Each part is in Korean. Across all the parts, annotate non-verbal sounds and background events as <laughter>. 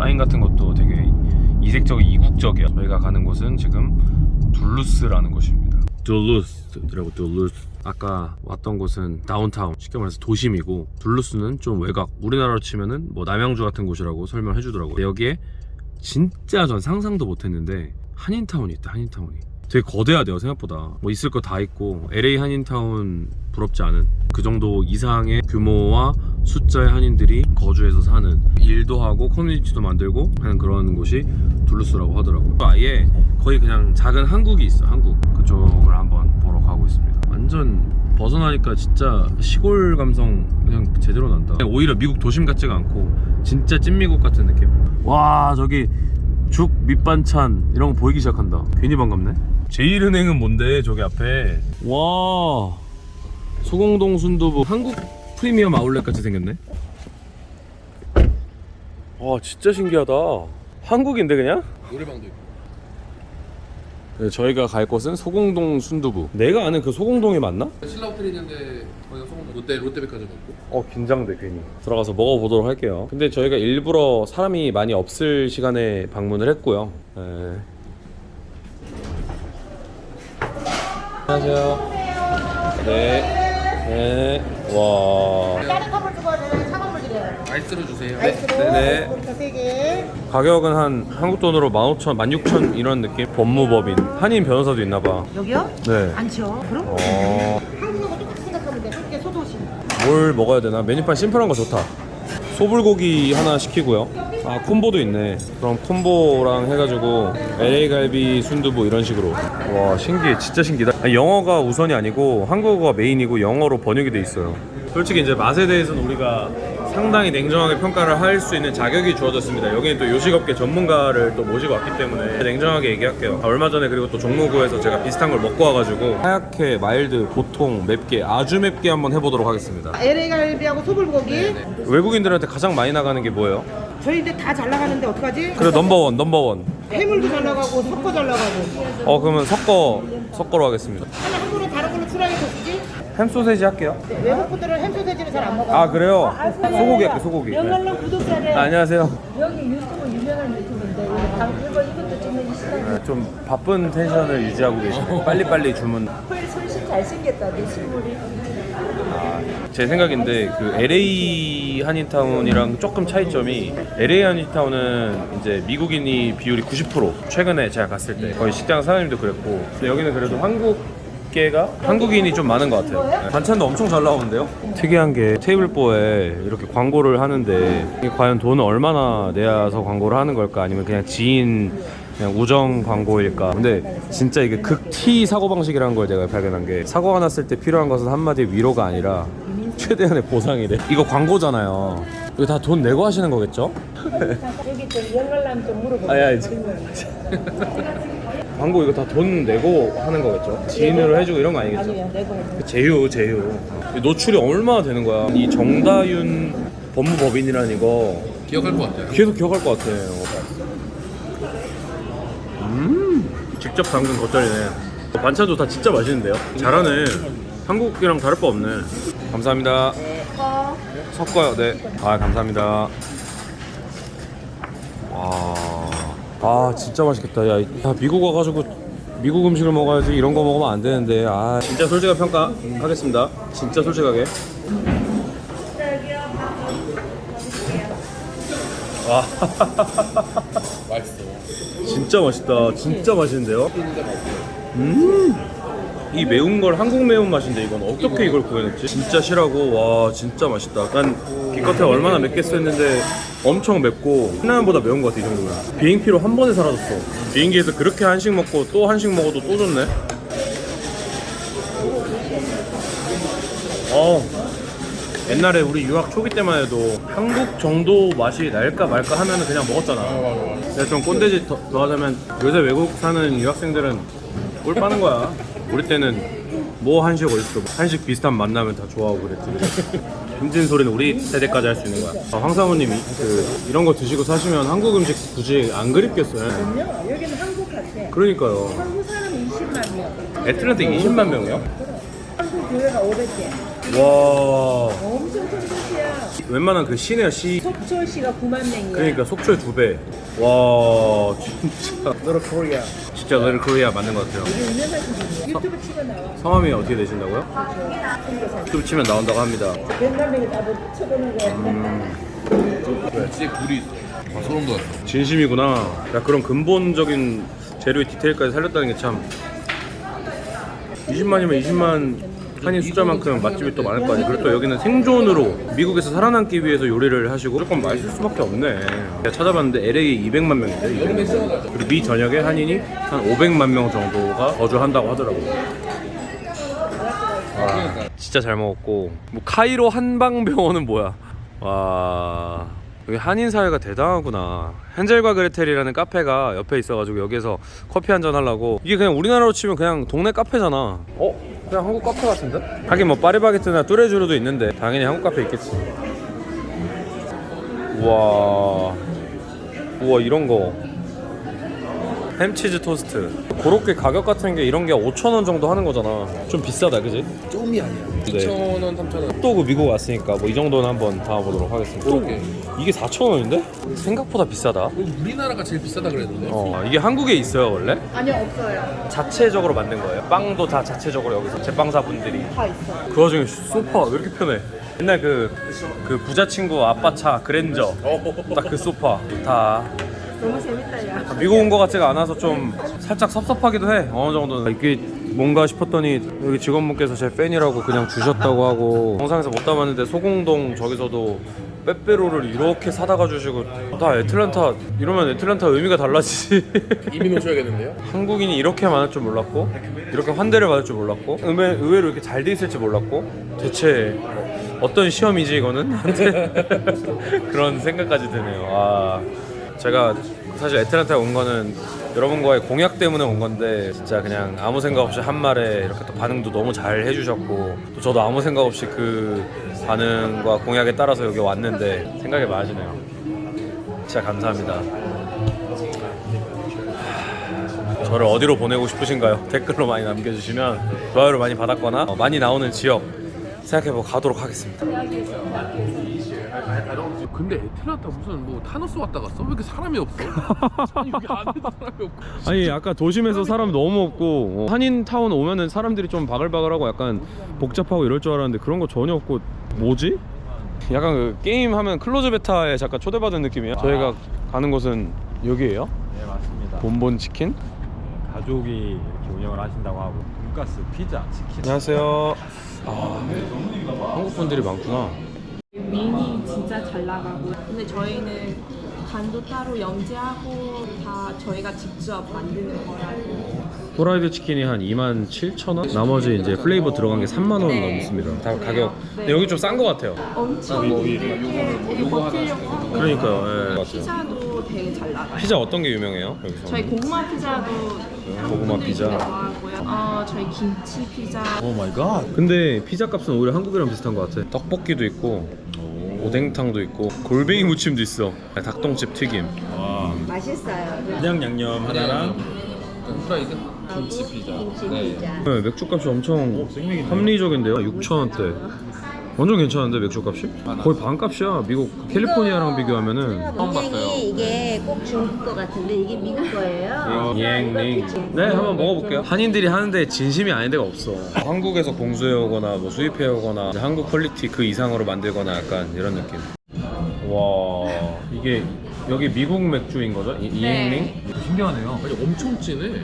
사인 같은 것도 되게 이색적이 이국적이야. 저희가 가는 곳은 지금 둘루스라는 곳입니다. 둘루스라고 둘루스. 아까 왔던 곳은 다운타운, 쉽게 말해서 도심이고 둘루스는 좀 외곽. 우리나라로 치면은 뭐 남양주 같은 곳이라고 설명해 주더라고요. 여기에 진짜 전 상상도 못했는데 한인타운이 있다. 한인타운이. 되게 거대하대요 생각보다. 뭐 있을 거 다 있고 LA 한인타운 부럽지 않은 그 정도 이상의 규모와 숫자의 한인들이 거주해서 사는 일도 하고 커뮤니티도 만들고 하는 그런 곳이 둘루스라고 하더라고요. 아예 거의 그냥 작은 한국이 있어 한국. 그쪽을 한번 보러 가고 있습니다. 완전 벗어나니까 진짜 시골 감성 그냥 제대로 난다. 오히려 미국 도심 같지가 않고 진짜 찐미국 같은 느낌? 와 저기 죽 밑반찬 이런 거 보이기 시작한다. 괜히 반갑네 제일은행은 뭔데 저기 앞에? 와 소공동 순두부 한국 프리미엄 아울렛 같이 생겼네. 와 진짜 신기하다. 한국인데 그냥? 노래방도 있고. 네, 저희가 갈 곳은 소공동 순두부. 내가 아는 그 소공동이 맞나? 신라 호텔 있는데 거기가 소금 롯데 롯데백화점 있고. 어 긴장돼 괜히. 들어가서 먹어보도록 할게요. 근데 저희가 일부러 사람이 많이 없을 시간에 방문을 했고요. 네. 안녕하세요 네. 네. 와 다른 컵을 주고는 차가물 드려요. 아이스로 주세요 아이스로 네네. 이렇게 세 개. 가격은 한 한국 돈으로 15,000, 16,000 이런 느낌 법무법인 한인 변호사도 있나 봐 여기요? 네 많죠. 그럼 어... 한국하고 똑같이 생각하면 돼. 그렇게 소도시. 뭘 먹어야 되나? 메뉴판 심플한 거 좋다. 소불고기 하나 시키고요. 아 콤보도 있네. 그럼 콤보랑 해가지고 LA 갈비 순두부 이런 식으로. 와 신기해, 진짜 신기다. 아니, 영어가 우선이 아니고 한국어가 메인이고 영어로 번역이 돼 있어요. 솔직히 이제 맛에 대해서는 우리가 상당히 냉정하게 평가를 할 수 있는 자격이 주어졌습니다. 여기는 또 요식업계 전문가를 또 모시고 왔기 때문에 냉정하게 얘기할게요. 아, 얼마 전에 그리고 또 종로구에서 제가 비슷한 걸 먹고 와가지고 하얗게, 마일드, 보통, 맵게, 아주 맵게 한번 해보도록 하겠습니다. LA 갈비하고 소불고기. 외국인들한테 가장 많이 나가는 게 뭐예요? 저희인데 다잘 나가는데 어떡하지? 그래 넘버원 넘버원 해물도 잘 나가고 섞어 잘 나가고. 어 그러면 섞어 섞어로 하겠습니다 하나 햄 소세지 할게요. 외국 분들은 햄 소세지를 잘 안 먹어. 아 그래요? 소고기 할게요 소고기. 네. 영월로 구독자래 아, 안녕하세요. 여기 유튜브 유명한 유튜브인데 이거 이것도 찍는 시간 네, 좀 바쁜 텐션을 유지하고 계시네요 빨리빨리 주문. 헐 솔실 잘생겼다 내 실물이. 제 생각인데 그 LA 한인타운이랑 조금 차이점이 LA 한인타운은 이제 미국인이 비율이 90% 최근에 제가 갔을 때 거의 식당 사장님도 그랬고 근데 여기는 그래도 한국 계가 한국인이 좀 많은 것 같아요. 네, 반찬도 엄청 잘 나오는데요? 특이한 게 테이블보에 이렇게 광고를 하는데 이게 과연 돈을 얼마나 내야서 광고를 하는 걸까? 아니면 그냥 지인 그냥 우정 광고일까? 근데 진짜 이게 극티 사고방식이라는 걸 제가 발견한 게 사고가 났을 때 필요한 것은 한마디 위로가 아니라 최대한의 보상이래 이거 광고잖아요. 이거 다 돈 내고 하시는 거겠죠? <laughs> 여기 좀 영월남 좀 물어보고 아야 이제 광고 이거 다 돈 내고 하는 거겠죠? 지인으로 해주고 이런 거 아니겠죠? 아니야 내가 해줘 제휴 제휴. 노출이 얼마나 되는 거야? 이 정다윤 법무법인이라는 이거. 기억할 것 같아요. 계속 기억할 것 같아 음 직접 담근 겉절이네. 반찬도 다 진짜 맛있는데요? 잘하네. 한국이랑 다를 바 없네. 감사합니다. 섞어요. 네 아 감사합니다. 와, 아 진짜 맛있겠다. 야, 야 미국 와가지고 미국 음식을 먹어야지 이런 거 먹으면 안 되는데. 아 진짜 솔직한 평가 하겠습니다. 진짜 솔직하게. 와, 맛있어 <laughs> 진짜 맛있다. 진짜 맛있는데요. 음, 이 매운 걸 한국 매운 맛인데 이건 어떻게 이걸 구해냈지? 진짜 실하고 와 진짜 맛있다. 난 기껏해 얼마나 맵겠어 했는데 엄청 맵고 신라면보다 매운 것 같아 이 정도면. 비행기로 한 번에 사라졌어. 비행기에서 그렇게 한식 먹고 또 한식 먹어도 또 좋네. 어. 옛날에 우리 유학 초기 때만 해도 한국 정도 맛이 날까 말까 하면 그냥 먹었잖아. 내가 좀 꼰대짓 더, 더 하자면 요새 외국 사는 유학생들은 꿀 빠는 거야. 우리 때는 뭐 한식 어딨어. 한식 비슷한 만나면 다 좋아하고 그랬지. <laughs> 힘든 소리는 우리 세대까지 할 수 있는 거야. 아, 황 사모님 이 그 이런 거 드시고 사시면 한국 음식 굳이 안 그립겠어요. 여기는 한국 같아 그러니까요. 한국 사람 20만 명 애틀랜타 20만 명이요? 한국 교회가 500개 와. 엄청 큰 도시야 웬만한 그 시내야 시 속초시가 9만 명이에요. 그러니까 속초의 두 배 와 진짜 Little Korea 진짜 Little Korea 맞는 것 같아요 나와. 성함이 어떻게 되신다고요? 유튜브 치면 나온다고 합니다 몇만 명이 다 쳐보는 거야. 진짜 굴이 있어. 아, 소름 돋았어. 진심이구나 야 그런 근본적인 재료의 디테일까지 살렸다는 게 참 20만이면 20만 한인 숫자만큼 맛집이 또 많을 거 아니야 그리고 또 여기는 생존으로 미국에서 살아남기 위해서 요리를 하시고 무조건 맛있을 수밖에 없네 제가 찾아봤는데 LA 200만 명인데. 그리고 미 전역에 한인이 한 500만 명 정도가 거주한다고 하더라고요. 와, 진짜 잘 먹었고 뭐 카이로 한방병원은 뭐야? 와 여기 한인 사회가 대단하구나. 헨젤과 그레텔이라는 카페가 옆에 있어가지고 여기서 커피 한 잔 하려고 이게 그냥 우리나라로 치면 그냥 동네 카페잖아. 어? 그냥 한국 카페 같은데? 하긴 뭐 파리바게뜨나 뚜레쥬르도 있는데 당연히 한국 카페 있겠지. 우와 우와 이런 거 햄치즈 토스트 그렇게 가격 같은 게 이런 게 5,000원 정도 하는 거잖아 좀 비싸다 그지? 좀이 아니야. 네. 2,000원, 3,000원. 또 그 미국 왔으니까 뭐 이 정도는 한번 담아보도록 하겠습니다 또 그러게. 이게 4,000원인데? 생각보다 비싸다 우리나라가 제일 비싸다 그랬는데. 어 이게 한국에 있어요 원래? 아니요 없어요. 자체적으로 만든 거예요 빵도 다 자체적으로 여기서 제빵사분들이 다 있어요. 그 와중에 소파 왜 이렇게 편해 옛날 그, 그 부자 친구 아빠 차 그랜저 딱 그 소파 좋다 너무 재밌다, 야. 미국 온것 같지가 않아서 좀 살짝 섭섭하기도 해 어느 정도는 이게 뭔가 싶었더니 여기 직원분께서 제 팬이라고 그냥 주셨다고 하고 영상에서 못 담았는데 소공동 저기서도 빼빼로를 이렇게 사다가 주시고 나 애틀란타 이러면 애틀란타 의미가 달라지지 <laughs> 이민 오셔야겠는데요? 한국인이 이렇게 많을 줄 몰랐고 이렇게 환대를 받을 줄 몰랐고 의외, 의외로 이렇게 잘 돼 있을지 몰랐고 대체 어떤 시험이지 이거는 <laughs> 그런 생각까지 드네요. 아 제가 사실 애틀란타에 온 거는 여러분과의 공약 때문에 온 건데 진짜 그냥 아무 생각 없이 한 말에 이렇게 또 반응도 너무 잘 해주셨고 또 저도 아무 생각 없이 그 반응과 공약에 따라서 여기 왔는데 생각이 많아지네요. 진짜 감사합니다. 저를 어디로 보내고 싶으신가요? <laughs> 댓글로 많이 남겨주시면 좋아요를 많이 받았거나 어, 많이 나오는 지역 생각해보고 가도록 하겠습니다. 근데 애틀란타 무슨 뭐 타노스 왔다 갔어? 왜 이렇게 사람이 없어? <laughs> 아니 여기 안에도 사람이 없고. 아니 아까 도심에서 사람 너무 없고 어, 한인타운 오면은 사람들이 좀 바글바글하고 약간 복잡하고 이럴 줄 알았는데 그런 거 전혀 없고 뭐지? 약간 그 게임 하면 클로즈 베타에 잠깐 초대받은 느낌이야. 저희가 가는 곳은 여기예요? 네 맞습니다. 본본 치킨? 가족이 이렇게 운영을 하신다고 하고 돈가스, 피자, 치킨. 안녕하세요. 아 한국 분들이 많구나. 윙이 진짜 잘 나가고 근데 저희는 간도 따로 염지하고 다 저희가 직접 만드는 거라고 프라이드 치킨이 한 27,000원? 나머지 이제 플레이버 들어간 게 3만 원 넘습니다. 다 가격. 근데 여기 좀 싼 거 같아요. 엄청 되게 버티려고 하고 그러니까요. 예. 피자도 되게 잘 나가요 피자 어떤 게 유명해요? 여기서? 저희 고구마 피자도 고구마 피자. 좋아하고요 어, 저희 김치 피자 오 마이 갓. 근데 피자 값은 오히려 한국이랑 비슷한 것 같아. 떡볶이도 있고 오뎅탕도 있고 골뱅이 무침도 있어. 닭똥집 튀김. 와. 맛있어요. 그냥 양념 하나랑 프라이드? 김치 피자. 네. 네, 맥주값이 엄청. 합리적인데요. 6,000원대. 완전 괜찮은데 맥주값이? 거의 반값이야. 미국 캘리포니아랑 비교하면은. 굉장히 이게 꼭 중국 거 같은데 이게 미국 거예요. 잉 네, 한번 먹어볼게요. 한인들이 하는데 진심이 아닌 데가 없어. 한국에서 공수해 오거나 뭐 수입해 오거나 한국 퀄리티 그 이상으로 만들거나 약간 이런 느낌. 와, 이게 여기 미국 맥주인 거죠? 이, 이잉링? 신기하네요. 아니 엄청 진해.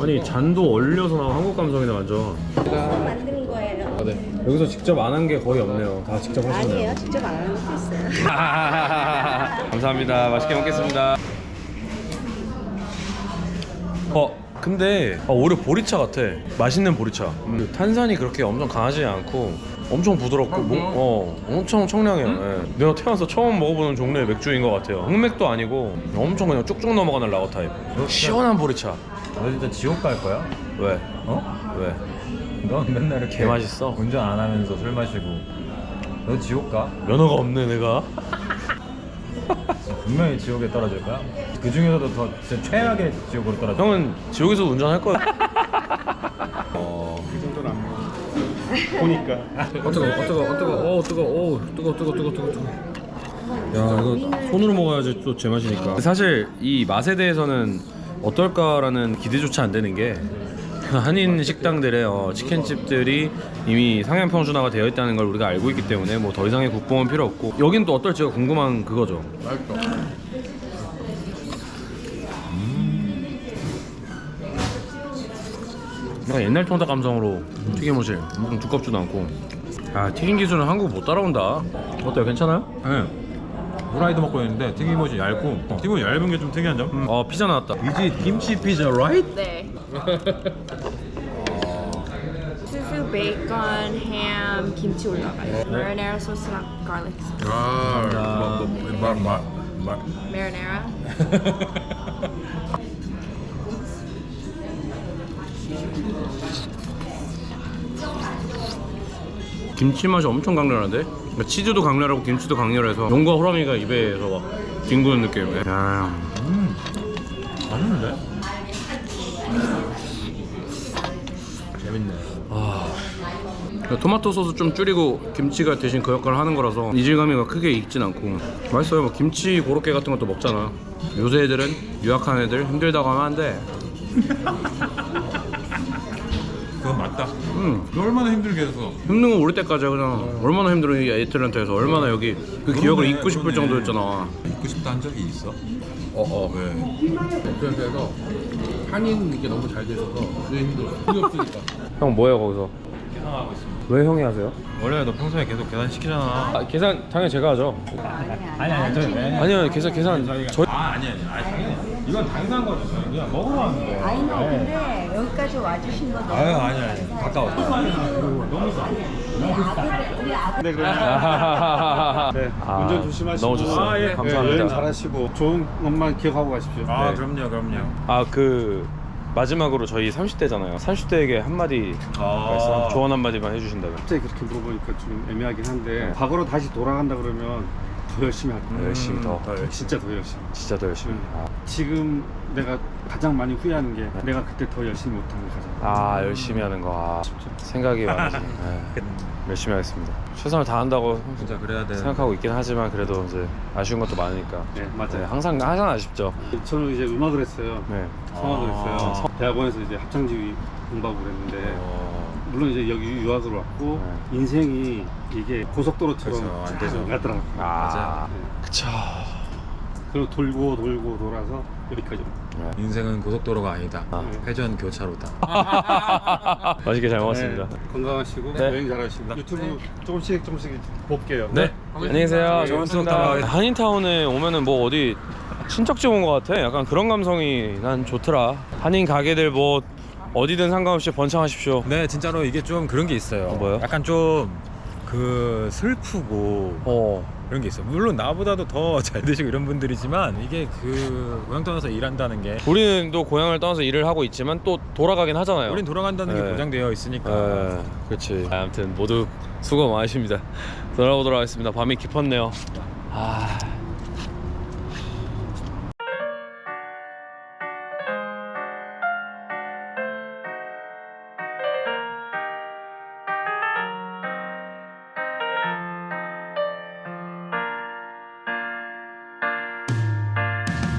아니 잔도 얼려서 나온 한국 감성이네 완전. 만드는 거예요. 아, 네. 여기서 직접 안 한 게 거의 없네요. 다 직접 하시네요. 아니에요. 직접 안 하는 것도 있어요. <laughs> 감사합니다. 맛있게 먹겠습니다. 어, 근데 아, 오히려 보리차 같아. 맛있는 보리차. 음, 탄산이 그렇게 엄청 강하지 않고 엄청 부드럽고 뭐, 어, 엄청 청량해요. 예. 내가 태어나서 처음 먹어보는 종류의 맥주인 것 같아요. 흑맥도 아니고 엄청 그냥 쭉쭉 넘어가는 라거 타입. 시원한 보리차. 너 진짜 지옥 갈 거야? 왜? 어? 왜? 넌 맨날 이렇게 개 맛있어. 운전 안 하면서 술 마시고 너 지옥 가? 면허가 없네 내가. <laughs> 분명히 지옥에 떨어질 거야. 그 중에서도 더 진짜 최악의 지옥으로 떨어져. 형은 지옥에서 운전할 거야. <laughs> 어. 보니까. 어 뜨거, 어 뜨거, 어 뜨거, 어 뜨거, 어 뜨거, 뜨거, 뜨거, 뜨거, 뜨거. 야 이거 손으로 먹어야지 또 제맛이니까 사실 이 맛에 대해서는 어떨까라는 기대조차 안 되는 게 한인 식당들의 어, 치킨집들이 이미 상향 평준화가 되어 있다는 걸 우리가 알고 있기 때문에 뭐 더 이상의 국뽕은 필요 없고 여긴 또 어떨지가 궁금한 그거죠 맛있어. 약간 옛날 통닭 감성으로 튀김옷이 엄청 두껍지도 않고 아 튀김 기술은 한국 못 따라온다 어때요 괜찮아요? 네. 후라이도 먹고 있는데 튀김옷이 얇고 튀김옷이 얇은 게 좀 특이한 점? 어 피자 나왔다 이지 김치 피자 right? 네. 투수, 베이컨, 햄, 김치 올라가요. 마리네라 소스랑 garlic. 아, 뭐, 뭐, 말, 말, 말. 마리네라. 김치 맛이 엄청 강렬한데? 그러니까 치즈도 강렬하고 김치도 강렬해서 용과 호랑이가 입에서 막 뒹구는 느낌 야. 맛있는데? 재밌네. 그러니까 토마토 소스 좀 줄이고 김치가 대신 그 역할을 하는 거라서 이질감이 크게 있진 않고. 맛있어요. 뭐 김치 고로케 같은 것도 먹잖아. 요새 애들은 유학한 애들 힘들다고 하면 안돼 <laughs> 그건 맞다 음, 너 얼마나 힘들게 해서 힘든 거 모를 때까지 그냥 얼마나 힘들어 이 애틀란타에서 얼마나 여기 그 기억을 잊고 싶을 그러네. 정도였잖아 잊고 싶다 한 적이 있어? 어어 왜? 그래서 한인 이게 너무 잘 돼서 그게 힘들어. 없으니까. <laughs> 형 뭐예요 거기서? 계산하고 있습니다 왜 형이 하세요? 원래 너 평소에 계속 계산 시키잖아 아, 계산 당연히 제가 하죠 아니 아니 왜? 아니요 계산 계산 저희 아 아니 아니 아니 당연히 이건 당연한 거죠 그냥 먹으러 왔는 거예요 아니 너 근데 여기까지 와주신 거 너무 아유 아니 아니 가까워 너무 싸 우리 아들 네, 그래. <laughs> 네, 아, 운전 조심하시고. 너무 좋습니다. 아, 예. 네, 감사합니다. 여행 잘하시고 좋은 것만 기억하고 가십시오. 아 네. 그럼요 그럼요 아 그 마지막으로 저희 30대잖아요 30대에게 한마디 아. 말씀 조언 한마디만 해주신다면 갑자기 그렇게 물어보니까 좀 애매하긴 한데 네. 과거로 다시 돌아간다 그러면 더 열심히 할 거예요. 열심히 더 네, 진짜 더 열심히. 진짜 더 열심히 음. 아, 지금 내가 가장 많이 후회하는 게 내가 그때 더 열심히 못한 거 가장. 아 열심히 하는 거 아, 생각이 많아지 <laughs> 네. 열심히 하겠습니다 최선을 다한다고 진짜 그래야 돼 생각하고 있긴 하지만 그래도 이제 아쉬운 것도 많으니까 네, 맞아요. 네, 항상 항상 아쉽죠 저는 이제 음악을 했어요. 네. 성악을 아. 했어요. 대학원에서 이제 합창지휘 공부하고 그랬는데 어, 물론 이제 여기 유학으로 왔고 네. 인생이 이게 고속도로처럼 그렇죠, 안 되죠. 가더라고 요. 아 네. 그쵸 그리고 돌고 돌고 돌아서 여기까지. 인생은 고속도로가 아니다 아. 회전 교차로다 <laughs> 맛있게 잘 먹었습니다 네, 건강하시고 네. 여행 잘하시고 유튜브 조금씩 조금씩 볼게요. 네, 안녕히 계세요. 네, 좋은 수업 따라가겠습니다. 한인타운에 오면은 뭐 어디 친척집 온 것 같아. 약간 그런 감성이 난 좋더라. 한인 가게들 뭐 어디든 상관없이 번창하십시오. 네 진짜로 이게 좀 그런 게 있어요 어, 뭐요? 약간 좀 그 슬프고 어, 그런 게 있어요 물론 나보다도 더 <laughs> 잘 되시고 이런 분들이지만 이게 그 고향 떠나서 일한다는 게 우리는 또 고향을 떠나서 일을 하고 있지만 또 돌아가긴 하잖아요. 우린 돌아간다는 네. 게 보장되어 있으니까 에, 그렇지. 아무튼 모두 수고 많으십니다. 돌아보도록 하겠습니다. 밤이 깊었네요. 아.